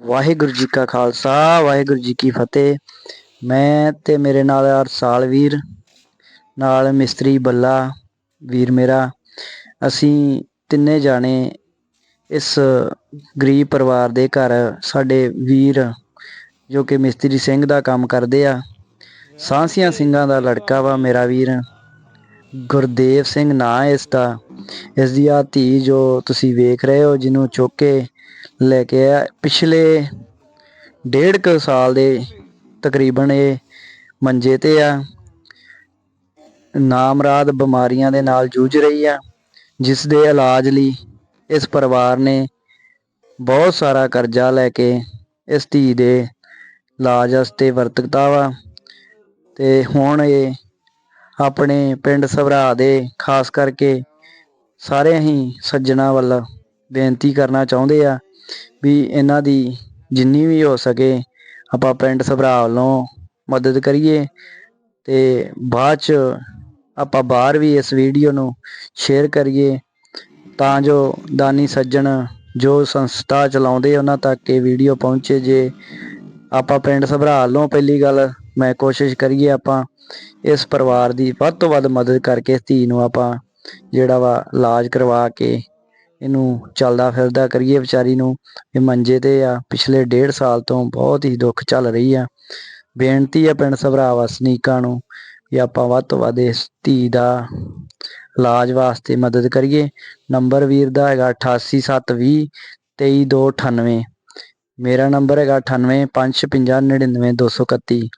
ਵਾਹਿਗੁਰੂ ਜੀ ਕਾ ਖਾਲਸਾ, ਵਾਹਿਗੁਰੂ ਜੀ ਕੀ ਫਤਿਹ। ਮੈਂ ਤੇ ਮੇਰੇ ਨਾਲ ਅਰਸਾਲ ਵੀਰ, ਨਾਲ ਮਿਸਤਰੀ ਬੱਲਾ ਵੀਰ ਮੇਰਾ। ਅਸੀਂ ਤਿੰਨੇ ਜਾਣੇ ਇਸ ਗਰੀਬ ਪਰਿਵਾਰ ਦੇ ਘਰ ਸਾਡੇ ਵੀਰ, ਜੋ ਕਿ ਮਿਸਤਰੀ ਸਿੰਘ ਦਾ ਕੰਮ ਕਰਦੇ ਆ। ਸਾਂਸੀਆਂ ਸਿੰਘਾਂ ਦਾ ਲੜਕਾ ਵਾ ਮੇਰਾ ਵੀਰ। ਗੁਰਦੇਵ ਸਿੰਘ ਨਾਂ ਹੈ ਇਸ ਦਾ। ਇਸ ਦੀ ਆ ਧੀ ਜੋ ਤੁਸੀਂ ਵੇਖ ਰਹੇ ਹੋ, ਜਿਹਨੂੰ ਚੁੱਕ ਕੇ ਲੈ ਕੇ ਆ ਪਿਛਲੇ ਡੇਢ ਕੁ ਸਾਲ ਦੇ ਤਕਰੀਬਨ ਇਹ ਮੰਜੇ ਤੇ ਆ। ਨਾਮਰਾਦ ਬਿਮਾਰੀਆਂ ਦੇ ਨਾਲ ਜੂਝ ਰਹੀ ਆ, ਜਿਸ ਦੇ ਇਲਾਜ ਲਈ ਇਸ ਪਰਿਵਾਰ ਨੇ ਬਹੁਤ ਸਾਰਾ ਕਰਜ਼ਾ ਲੈ ਕੇ ਇਸ ਧੀ ਦੇ ਇਲਾਜ ਵਾਸਤੇ ਵਰਤਦਾ ਵਾ। ਤੇ ਹੁਣ ਇਹ ਆਪਣੇ ਪਿੰਡ ਸਭਰਾ ਦੇ ਖਾਸ ਕਰਕੇ ਸਾਰੇ ਹੀ ਸੱਜਣਾ ਵੱਲ ਬੇਨਤੀ ਕਰਨਾ ਚਾਹੁੰਦੇ ਆ ਵੀ ਇਹਨਾਂ ਦੀ ਜਿੰਨੀ ਵੀ ਹੋ ਸਕੇ ਆਪਾਂ ਪਿੰਡ ਸਭਰਾ ਵੱਲੋਂ ਮਦਦ ਕਰੀਏ ਤੇ ਬਾਅਦ ਚ ਆਪਾਂ ਬਾਹਰ ਵੀ ਇਸ ਵੀਡੀਓ ਨੂੰ ਸ਼ੇਅਰ ਕਰੀਏ ਤਾਂ ਜੋ ਦਾਨੀ ਸੱਜਣ ਜੋ ਸੰਸਥਾ ਚਲਾਉਂਦੇ ਉਹਨਾਂ ਤੱਕ ਇਹ ਵੀਡੀਓ ਪਹੁੰਚੇ ਜੇ ਆਪਾਂ ਪਿੰਡ ਸਭਰਾ ਵੱਲੋਂ ਪਹਿਲੀ ਗੱਲ ਮੈਂ ਕੋਸ਼ਿਸ਼ ਕਰੀਏ ਆਪਾਂ ਇਸ ਪਰਿਵਾਰ ਦੀ ਵੱਧ ਤੋਂ ਵੱਧ ਮਦਦ ਕਰਕੇ ਇਸ ਧੀ ਨੂੰ ਆਪਾਂ ਜਿਹੜਾ ਵਾ ਇਲਾਜ ਕਰਵਾ ਕੇ ਇਹਨੂੰ ਚੱਲਦਾ ਫਿਰਦਾ ਕਰੀਏ ਵਿਚਾਰੀ ਨੂੰ ਇਹ ਮੰਜੇ ਤੇ ਆ। ਪਿਛਲੇ ਡੇਢ ਸਾਲ ਤੋਂ ਬਹੁਤ ਹੀ ਦੁੱਖ ਚੱਲ ਰਹੀ ਆ। ਬੇਨਤੀ ਆ ਪਿੰਡ ਸਭਰਾ ਵਸਨੀਕਾਂ ਨੂੰ ਵੀ ਆਪਾਂ ਵੱਧ ਤੋਂ ਵੱਧ ਇਸ ਧੀ ਦਾ ਇਲਾਜ ਵਾਸਤੇ ਮਦਦ ਕਰੀਏ। ਨੰਬਰ ਵੀਰ ਦਾ ਹੈਗਾ 88720 23298 ਮੇਰਾ ਨੰਬਰ ਹੈਗਾ 9855999231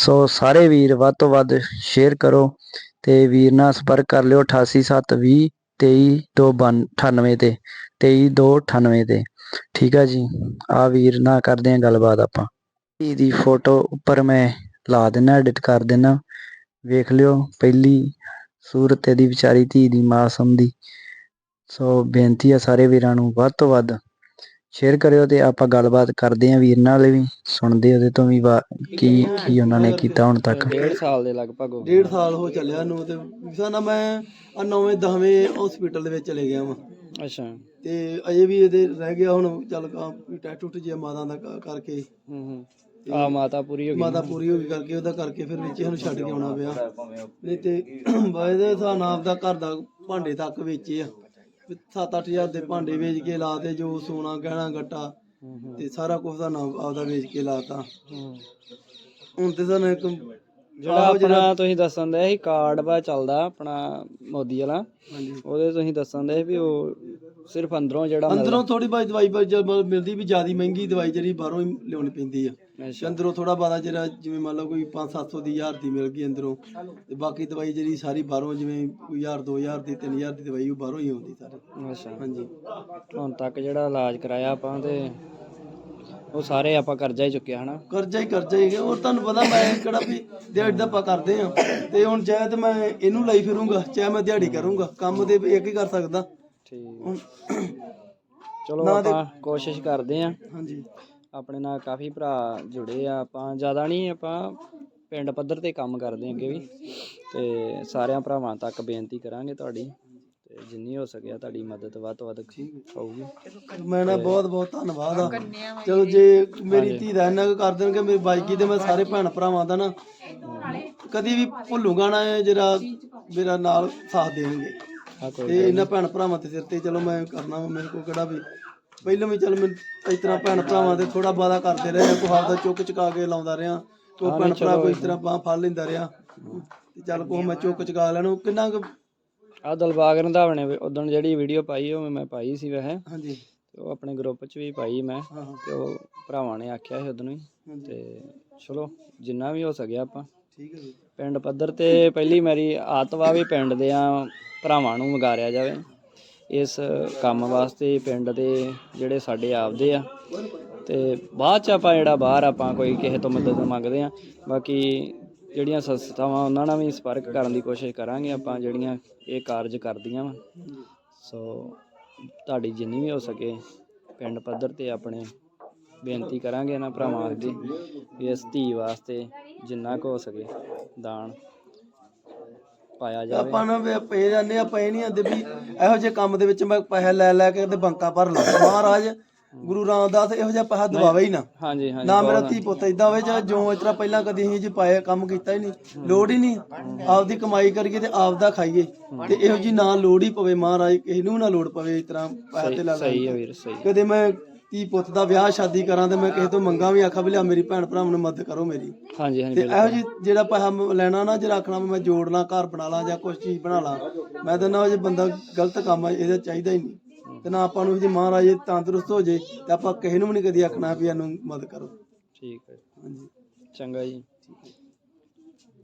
ਸੋ ਸਾਰੇ ਵੀਰ ਵੱਧ ਤੋਂ ਵੱਧ ਸ਼ੇਅਰ ਕਰੋ ਤੇ ਵੀਰ ਨਾਲ ਸੰਪਰਕ ਕਰ ਲਿਓ 88720 23298 ਤੇ 23298 ਤੇ। ਠੀਕ ਆ ਜੀ। ਆ ਵੀਰ ਨਾ ਕਰਦੇ ਆ ਗੱਲਬਾਤ ਆਪਾਂ। ਧੀ ਦੀ ਫੋਟੋ ਉੱਪਰ ਮੈਂ ਲਾ ਦੇਣਾ ਐਡਿਟ ਕਰ ਦੇਣਾ ਵੇਖ ਲਿਓ, ਪਹਿਲੀ ਸੂਰਤ ਇਹਦੀ ਵਿਚਾਰੀ ਧੀ ਦੀ, ਮਾਸਮ ਦੀ। ਸੋ ਬੇਨਤੀ ਆ ਸਾਰੇ ਵੀਰਾਂ ਨੂੰ, ਵੱਧ ਤੋਂ ਵੱਧ ਸ਼ੇਅਰ ਕਰਿਓ ਤੇ ਆਪਾਂ ਗੱਲਬਾਤ ਕਰਦੇ ਆਂ ਵੀਰ ਨਾਲ ਵੀ ਸੁਣਦੇ ਉਹਦੇ ਤੋਂ ਵੀ ਵਾ- ਕੀ ਕੀ ਉਹਨਾਂ ਨੇ ਕੀਤਾ ਹੁਣ ਤੱਕ। ਡੇਢ ਸਾਲ ਦੇ ਲਗਭਗ ਹੋ ਗਏ। ਡੇਢ ਸਾਲ ਹੋ ਚੱਲਿਆ ਨੂੰ ਤੇ ਵੀਸਾ ਨਾ ਮੈਂ ਆ ਨੌਵੇਂ ਦਸਵੇਂ ਹਸਪੀਟਲ ਦੇ ਵਿੱਚ ਚਲੇ ਗਿਆ ਵਾਂ। ਅੱਛਾ। ਤੇ ਅਜੇ ਵੀ ਇਹਦੇ ਰਹਿ ਗਿਆ ਹੁਣ ਚੱਲ ਟੈਟ ਟੁੱਟ ਜਿਹਾ ਮਾਤਾ ਦਾ ਕ- ਕਰਕੇ। ਹੂੰ ਹੂੰ। ਆ ਮਾਤਾ ਪੂਰੀ ਹੋ ਗਈ। ਮਾਤਾ ਪੂਰੀ ਹੋ ਗਈ ਕਰਕੇ ਉਹਦਾ ਕਰਕੇ ਫਿਰ ਵਿੱਚ ਸਾਨੂੰ ਛੱਡ ਕੇ ਆਉਣਾ ਪਿਆ। ਨਹੀਂ ਤੇ ਬਾਇਦੇ ਹਿਸਾਬ ਨਾਲ ਆਪਦਾ ਘਰ ਦਾ ਭਾਂਡੇ ਤੱਕ ਵੇਚੇ ਆ। 7-8000 ਦੇ ਭਾਂਡੇ ਵੇਚ ਕੇ ਲਾਤੇ ਜੋ ਸੋਨਾ ਗਹਿਣਾ ਗੱਟਾ ਤੇ ਸਾਰਾ ਕੁਝ ਦਾ ਨਾਮ ਆਪਦਾ ਵੇਚ ਕੇ ਲਾਤਾ ਹੂੰ। ਹੁਣ ਤੇ ਸਾਨੂੰ ਇੱਕ ਜਿਹੜਾ ਆਪਣਾ ਤੁਸੀਂ ਦੱਸਣ ਦੇ ਸੀ ਕਾਰਡ ਵਾ ਚੱਲਦਾ ਆਪਣਾ ਮੋਦੀ ਵਾਲਾ ਹਾਂਜੀ ਉਹਦੇ ਤੁਸੀਂ ਦੱਸਣ ਦੇ ਵੀ ਉਹ ਸਿਰਫ ਅੰਦਰੋਂ ਜਿਹੜਾ ਮਿਲਦਾ। ਅੰਦਰੋਂ ਥੋੜੀ ਬਾਈ ਦਵਾਈ ਜਦ ਮਿਲਦੀ ਵੀ ਜਿਆਦੀ ਮਹਿੰਗੀ ਦਵਾਈ ਜਿਹੜੀ ਬਾਹਰੋਂ ਹੀ ਲਿਆਉਣੀ ਪੈਂਦੀ ਆ ਤੇ ਅੱਛਾ। ਅੰਦਰੋਂ ਥੋੜਾ ਬਾਦਾ ਜਿਹੜਾ ਜਿਵੇਂ ਮੰਨ ਲਓ ਕੋਈ 5-700 ਦੀ ਹਜ਼ਾਰ ਦੀ ਮਿਲ ਗਈ ਅੰਦਰੋਂ ਤੇ ਬਾਕੀ ਦਵਾਈ ਜਿਹੜੀ ਸਾਰੀ ਬਾਹਰੋਂ ਜਿਵੇਂ ਕੋਈ 1000 2000 ਦੀ 3000 ਦੀ ਦਵਾਈ ਉਹ ਬਾਹਰੋਂ ਹੀ ਆਉਂਦੀ ਸਾਰੀ। ਅੱਛਾ। ਹਾਂਜੀ। ਹੁਣ ਤੱਕ ਜਿਹੜਾ ਇਲਾਜ ਕਰਾਇਆ ਆਪਾਂ ਤੇ ਉਹ ਸਾਰੇ ਆਪਾਂ ਕਰਜ਼ਾ ਹੀ ਚੁੱਕਿਆ ਹਨਾ? ਕਰਜ਼ਾ ਹੀ ਕਰਜ਼ਾ ਹੀ ਹੈ ਔਰ ਤੁਹਾਨੂੰ ਪਤਾ ਮੈਂ ਕਿਹੜਾ ਵੀ ਦਿਹਾੜੀ ਦਾ ਆਪਾਂ ਕਰਦੇ ਆ ਤੇ ਹੁਣ ਚਾਹੇ ਤੇ ਮੈਂ ਇਹਨੂੰ ਲਈ ਫਿਰੂੰਗਾ ਚਾਹੇ ਮੈਂ ਦਿਹਾੜੀ ਕਰੂੰਗਾ। ਕੰਮ ਤੇ ਇੱਕ ਹੀ ਕਰ ਸਕਦਾ। ਠੀਕ। ਚਲੋ ਆਪਾਂ ਕੋਸ਼ਿਸ਼ ਕਰਦੇ ਆਂ ਹਾਂਜੀ। ਆਪਣੇ ਨਾਲ ਕਾਫੀ ਭਰਾ ਜੁੜੇ ਆ ਆਪਾਂ। ਜ਼ਿਆਦਾ ਨਹੀਂ ਆਪਾਂ ਪਿੰਡ ਪੱਧਰ ਤੇ ਕੰਮ ਕਰਦੇ ਅੱਗੇ ਵੀ। ਤੇ ਸਾਰਿਆਂ ਭਰਾਵਾਂ ਤੱਕ ਬੇਨਤੀ ਕਰਾਂਗੇ ਤੁਹਾਡੀ। ਤੇ ਜਿੰਨੀ ਹੋ ਸਕਿਆ ਤੁਹਾਡੀ ਮਦਦ ਵੱਧ ਤੋਂ ਵੱਧ ਹੋਊਗੀ। ਮੈਂ ਨਾ ਬਹੁਤ ਬਹੁਤ ਧੰਨਵਾਦ ਆ। ਚਲੋ ਜੇ ਮੇਰੀ ਧੀ ਦਾ ਇੰਨਾ ਕੁ ਕਰ ਦੇਣਗੇ ਮੇਰੀ ਬਾਈਕੀ ਤੇ ਮੈਂ ਸਾਰੇ ਭੈਣ ਭਰਾਵਾਂ ਦਾ ਨਾ ਕਦੀ ਵੀ ਭੁੱਲੂਗਾ ਨਾ ਜਿਹੜਾ ਮੇਰਾ ਨਾਲ ਸਾਥ ਦੇਣਗੇ। ਤੇ ਇਹਨਾਂ ਭੈਣ ਭਰਾਵਾਂ ਦੇ ਸਿਰ ਤੇ ਚਲੋ ਮੈਂ ਕਰਨਾ ਵਾ, ਮੇਰੇ ਕੋਲ ਕਿਹੜਾ ਵੀ ਪਹਿਲਾਂ ਵੀ ਚਲ ਮੈਂ ਇਸ ਤਰ੍ਹਾਂ ਭੈਣ ਭਰਾਵਾਂ ਦੇ ਥੋੜਾ ਬਾਦਾ ਕਰਦੇ ਰਹੇ ਕੋਈ ਆਪਦਾ ਚੁੱਕ ਚੁਕਾ ਕੇ ਲਾਉਂਦਾ ਰਿਹਾ ਕੋਈ ਭੈਣ ਭਰਾ ਕੋਈ ਇਸ ਤਰ੍ਹਾਂ ਬਾਂਹ ਫੜ ਲੈਂਦਾ ਰਿਹਾ। ਤੇ ਚੱਲ ਕੋ ਮੈਂ ਚੁੱਕ ਚੁਕਾ ਲੈਣਾ ਕਿੰਨਾ ਕੁ ਆ ਦਲਬਾਗ ਰੰਧਾਵਣੇ ਉਦੋਂ ਜਿਹੜੀ ਵੀਡੀਓ ਪਾਈ ਉਹ ਮੈਂ ਪਾਈ ਸੀ ਵੈਸੇ। ਹਾਂਜੀ। ਤੇ ਉਹ ਆਪਣੇ ਗਰੁੱਪ 'ਚ ਵੀ ਪਾਈ ਮੈਂ ਹਾਂ ਹਾਂ। ਤੇ ਉਹ ਭਰਾਵਾਂ ਨੇ ਆਖਿਆ ਸੀ ਉਦੋਂ ਹੀ ਹਾਂਜੀ। ਤੇ ਚਲੋ ਜਿੰਨਾ ਵੀ ਹੋ ਸਕਿਆ ਆਪਾਂ। ਠੀਕ ਹੈ ਜੀ। ਪਿੰਡ ਪੱਧਰ ਤੇ ਪਹਿਲੀ ਮੇਰੀ ਆਤਵਾ ਵੀ ਪਿੰਡ ਦੇ ਆ ਭਰਾਵਾਂ ਨੂੰ ਵਗਾਰਿਆ ਜਾਵੇ। ਇਸ ਕੰਮ ਵਾਸਤੇ ਪਿੰਡ ਦੇ ਜਿਹੜੇ ਸਾਡੇ ਆਪਦੇ ਆ। ਤੇ ਬਾਅਦ ਚ ਆਪਾਂ ਜਿਹੜਾ ਬਾਹਰ ਆਪਾਂ ਕੋਈ ਕਿਸੇ ਤੋਂ ਮਦਦ ਮੰਗਦੇ ਆ। ਬਾਕੀ ਜਿਹੜੀਆਂ ਸੰਸਥਾਵਾਂ ਉਹਨਾਂ ਨਾਲ ਵੀ ਸੰਪਰਕ ਕਰਨ ਦੀ ਕੋਸ਼ਿਸ਼ ਕਰਾਂਗੇ ਆਪਾਂ ਜਿਹੜੀਆਂ ਇਹ ਕਾਰਜ ਕਰਦੀਆਂ ਵਾ। ਸੋ ਤੁਹਾਡੀ ਜਿੰਨੀ ਵੀ ਹੋ ਸਕੇ ਪਿੰਡ ਪੱਧਰ ਤੇ ਆਪਣੇ ਬੇਨਤੀ ਕਰਾਂਗੇ ਇਹਨਾਂ ਭਰਾਵਾਂ ਅੱਗੇ ਵੀ ਇਸ ਧੀ ਵਾਸਤੇ ਜਿੰਨਾ ਕੁ ਹੋ ਸਕੇ ਦਾਨ ਪਾਇਆ ਜਾਵੇ। ਆਪਾਂ ਨਾ ਵੀ ਪਏ ਜਾਂਦੇ ਆ ਪਏ ਨਹੀਂ ਆਂਦੇ ਵੀ ਇਹੋ ਜਿਹੇ ਕੰਮ ਦੇ ਵਿੱਚ ਮੈਂ ਪੈਸੇ ਲੈ ਲੈ ਕੇ ਤੇ ਬੰਕਾ ਭਰ ਲਾ। ਮਹਾਰਾਜ ਗੁਰੂ ਰਾਮਦਾਸ ਇਹੋ ਜਿਹਾ ਪੈਸਾ ਦਵਾਵੇ ਹੀ ਨਾ। ਹਾਂਜੀ ਹਾਂਜੀ ਨਾ ਮੇਰਾ ਧੀ ਪੁੱਤ ਇਦਾਂ ਹੋਵੇ ਜਾਂ ਜੋ ਇਸ ਤਰ੍ਹਾਂ ਪਹਿਲਾਂ ਕਦੀ ਅਸੀਂ ਜੀ ਪਾਇਆ ਕੰਮ ਕੀਤਾ ਹੀ ਨਹੀਂ। ਲੋੜ ਹੀ ਨਹੀਂ। ਆਪਦੀ ਕਮਾਈ ਕਰੀਏ ਤੇ ਆਪਦਾ ਖਾਈਏ। ਤੇ ਇਹੋ ਜੀ ਨਾ ਲੋੜ ਹੀ ਪਵੇ ਮਹਾਰਾਜ ਕਿਸੇ ਨੂੰ ਨਾ ਲੋੜ ਪਵੇ ਇਸ ਤਰ੍ਹਾਂ ਪੈਸਾ ਤੇ ਲਾ ਸਹੀ ਹੈ ਵੀਰ ਸਹੀ ਕਦੇ ਮੈਂ ਧੀ ਪੁੱਤ ਦਾ ਵਿਆਹ ਸ਼ਾਦੀ ਕਰਾਂ ਤੇ ਮੈਂ ਕਿਸੇ ਤੋਂ ਮੰਗਾ ਵੀ ਆਖਾਂ ਵੀ ਲਿਆ ਮੇਰੀ ਭੈਣ ਭਰਾਵਾਂ ਨੂੰ ਮਦਦ ਕਰੋ ਮੇਰੀ। ਹਾਂਜੀ ਹਾਂਜੀ ਤੇ ਬਿਲਕੁਲ। ਇਹੋ ਜੀ ਜਿਹੜਾ ਪੈਸਾ ਮੈਂ ਲੈਣਾ ਨਾ ਜੇ ਰੱਖਣਾ ਮੈਂ ਜੋੜ ਲਾਂ ਘਰ ਬਣਾ ਲਾਂ ਜਾਂ ਕੁਝ ਚੀਜ਼ ਬਣਾ ਲਾਂ। ਮੈਂ ਤਾਂ ਨਾ ਜੇ ਬੰਦਾ ਗਲਤ ਕੰਮ ਆ ਇਹਦਾ ਚਾਹੀਦਾ ਹੀ ਨਹੀਂ। ਤੇ ਨਾ ਆਪਾਂ ਨੂੰ ਜੇ ਮਹਾਰਾਜ ਇਹ ਤੰਦਰੁਸਤ ਹੋ ਜੇ ਤੇ ਆਪਾਂ ਕਿਸੇ ਨੂੰ ਵੀ ਨਹੀਂ ਕਦੀ ਆਖਣਾ ਵੀ ਇਹਨੂੰ ਮਦਦ ਕਰੋ। ਠੀਕ ਹੈ। ਹਾਂਜੀ। ਚੰਗਾ ਜੀ।